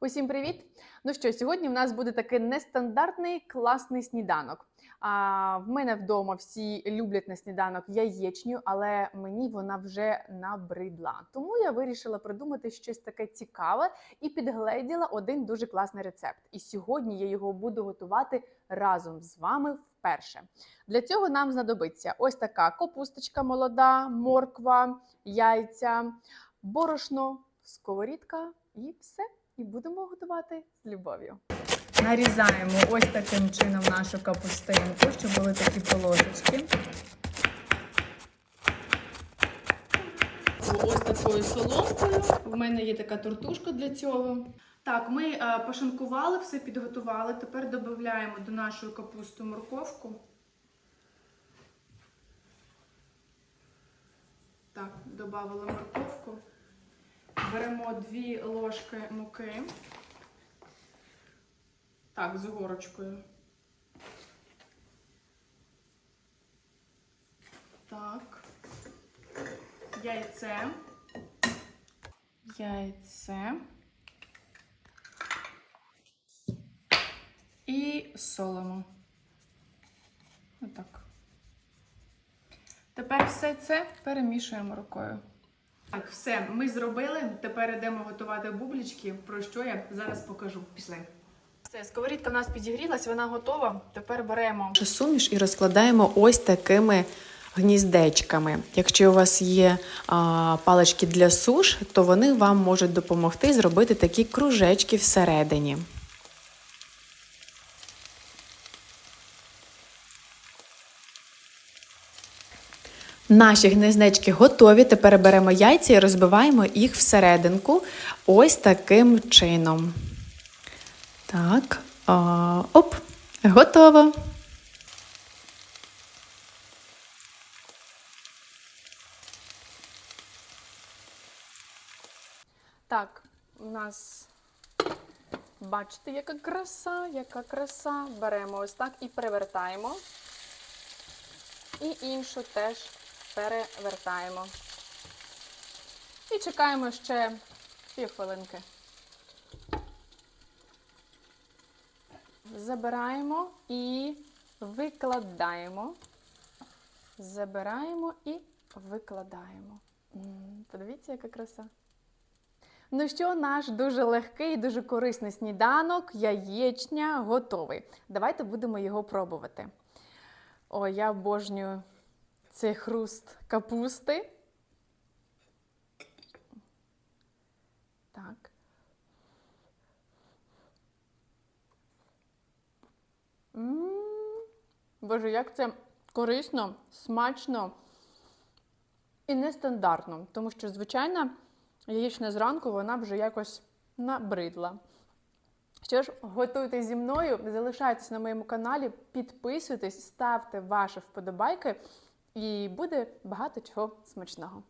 Усім привіт! Ну що, сьогодні в нас буде такий нестандартний класний сніданок. А, в мене вдома всі люблять на сніданок яєчню, але мені вона вже набридла. Тому я вирішила придумати щось таке цікаве і підгледіла один дуже класний рецепт. І сьогодні я його буду готувати разом з вами вперше. Для цього нам знадобиться ось така капусточка молода, морква, яйця, борошно, сковорідка і все. І будемо готувати з любов'ю. Нарізаємо ось таким чином нашу капустинку, щоб були такі полосочки. Ось такою соломкою. В мене є така тортушка для цього. Так, ми е, пошинкували, все підготували. Тепер додаємо до нашої капусти морковку. Так, додали морковку. Беремо дві ложки муки. Так, з горочкою. Так. Яйце. Яйце. І солимо. Отак. Тепер все це перемішуємо рукою. Так, все, ми зробили. Тепер йдемо готувати бублічки, про що я зараз покажу. Пішли. Все, сковорідка в нас підігрілась, вона готова. Тепер беремо суміш і розкладаємо ось такими гніздечками. Якщо у вас є а, палички для суш, то вони вам можуть допомогти зробити такі кружечки всередині. Наші гнездечки готові. Тепер беремо яйця і розбиваємо їх всерединку ось таким чином. Так, оп, готово. Так, у нас бачите, яка краса, яка краса. Беремо ось так і перевертаємо. І іншу теж перевертаємо. І чекаємо ще півхвилинки. Забираємо і викладаємо. Забираємо і викладаємо. Подивіться, яка краса. Ну що, наш дуже легкий, дуже корисний сніданок, яєчня готовий. Давайте будемо його пробувати. О, я обожнюю цей хруст капусти. Так. М, Боже, як це корисно, смачно і нестандартно, тому що, звичайно, яєчня зранку вона вже якось набридла. Що ж, готуйте зі мною, залишайтесь на моєму каналі, підписуйтесь, ставте ваші вподобайки, і буде багато чого смачного.